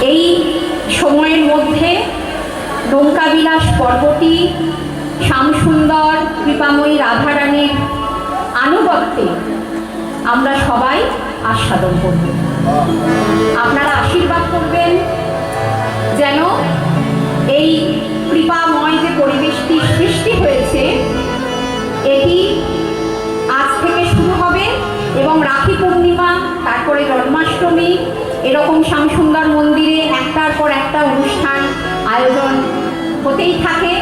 এই সময়ের মধ্যে নৌকাবিলাস পর্বটি, শ্যামসুন্দর, কৃপাময়ী রাধারানীর আনুগত্যে আমরা সবাই আস্বাদন করব। আপনারা আশীর্বাদ করবেন যেন এই কৃপাময় যে পরিবেশটি সৃষ্টি হয়েছে, এটি আজ থেকে শুরু হবে এবং রাখি পূর্ণিমা তারপরে জন্মাষ্টমী, এরকম শ্যামসুন্দর মন্দিরে একটার পর একটা অনুষ্ঠান আয়োজন হতেই থাকে।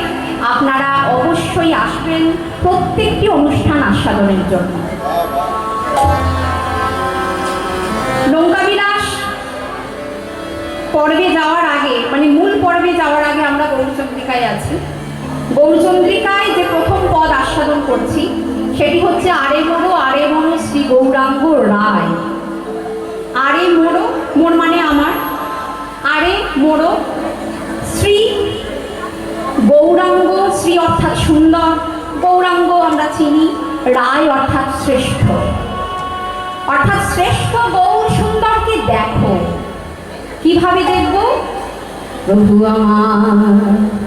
আপনারা অবশ্যই আসবেন প্রত্যেকটি অনুষ্ঠান আস্বাদনের জন্য। নৌকাবিলাস পর্বে যাওয়ার আগে মানে মূল পর্বে যাওয়ার আগে আমরা গৌরচন্দ্রিকায় আছি। গৌরচন্দ্রিকায় যে প্রথম পদ আস্বাদন করছি, সেটি হচ্ছে আরে মোড়ো আরে মোড়ো শ্রী গৌরাঙ্গ রায়। মোর মানে আমার। আরে, মোরো, শ্রী, গৌরাঙ্গ, শ্রী অর্থাৎ সুন্দর। গৌরাঙ্গ আমরা চিনি, রায় অর্থাৎ শ্রেষ্ঠ। অর্থাৎ শ্রেষ্ঠ গৌর সুন্দরকে দেখো। কীভাবে দেখব? প্রভু আমার।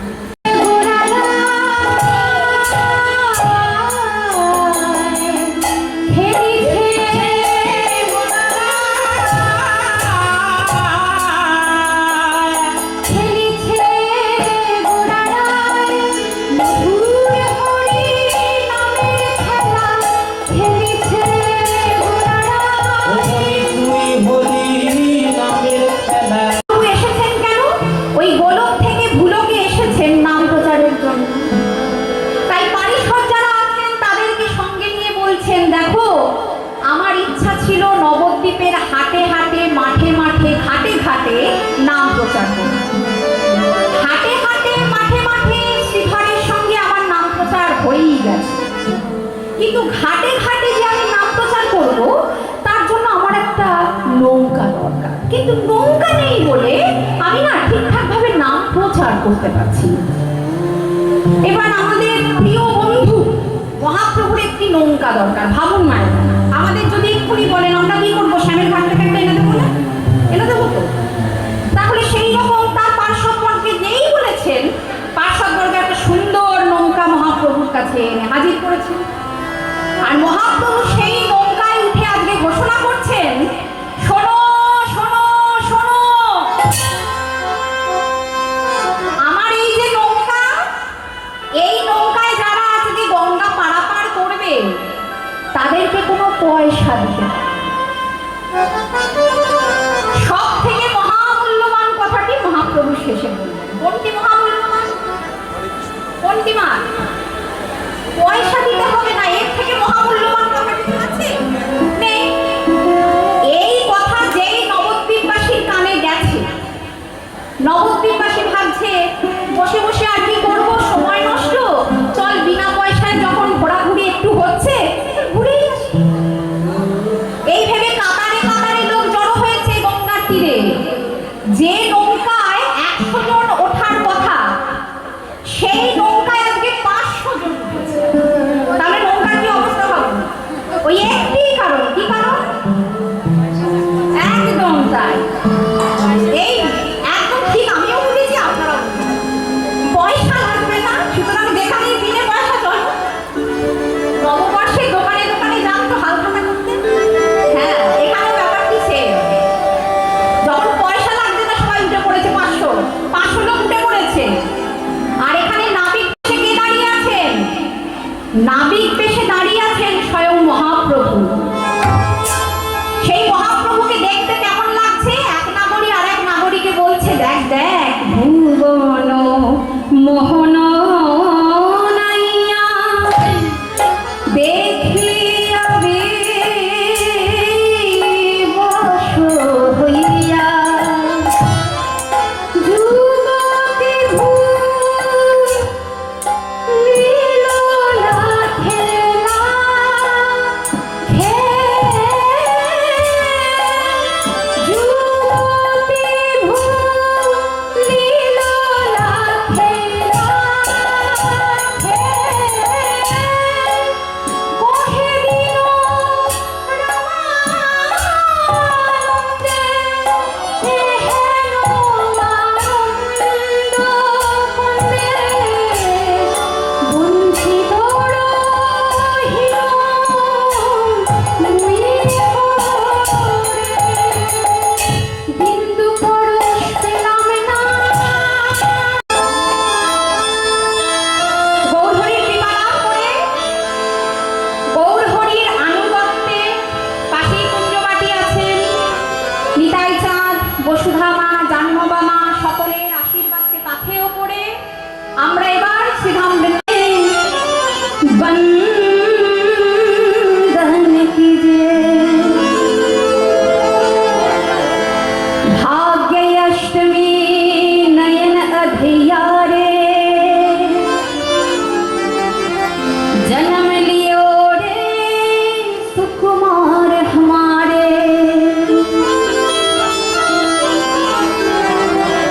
কিন্তু ঘাটে ঘাটে যে আমি নাম প্রচার করব, তার জন্য আমার একটা নৌকা দরকার। কিন্তু নৌকা নেই বলে আমি না ঠিকঠাক ভাবে নাম প্রচার করতে পারছি এবার আমাদের প্রিয় বন্ধু, মহাপ্রভুর একটি নৌকা দরকার, ভাবুন মায়ের আমাদের যদি এক্ষুনি বলেন, আমরা কি করব? স্বামীর ঘাট থেকে একটা এনে দেবো না? এনে দেবো তো। তাহলে সেই রকম তার পার্শ্ববর্গে যেই বলেছেন, পার্শ্ববর্গে একটা সুন্দর নৌকা মহাপ্রভুর কাছে এনে হাজির করেছেন। করছেন শোনো শোনো শোনো। আমার এই যে নৌকা, এই নৌকায় যারা আজকে গঙ্গা পারাপার করবে, তাদেরকে কোনো পয়সা সব থেকে মহামূল্যবান কথাটি মহাপ্রভু শেষে বললেন। কোনটি মহামূল্যবান? কোনটি মা পয়সা দিতে হবে না, এর থেকে মহামূল্যবান নবদ্বীপবাসী ভাবছে বসে বসে নাম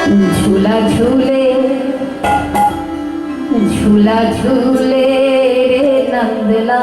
ঝুলা ঝুলে ঝুলা ঝুলে রে নন্দলা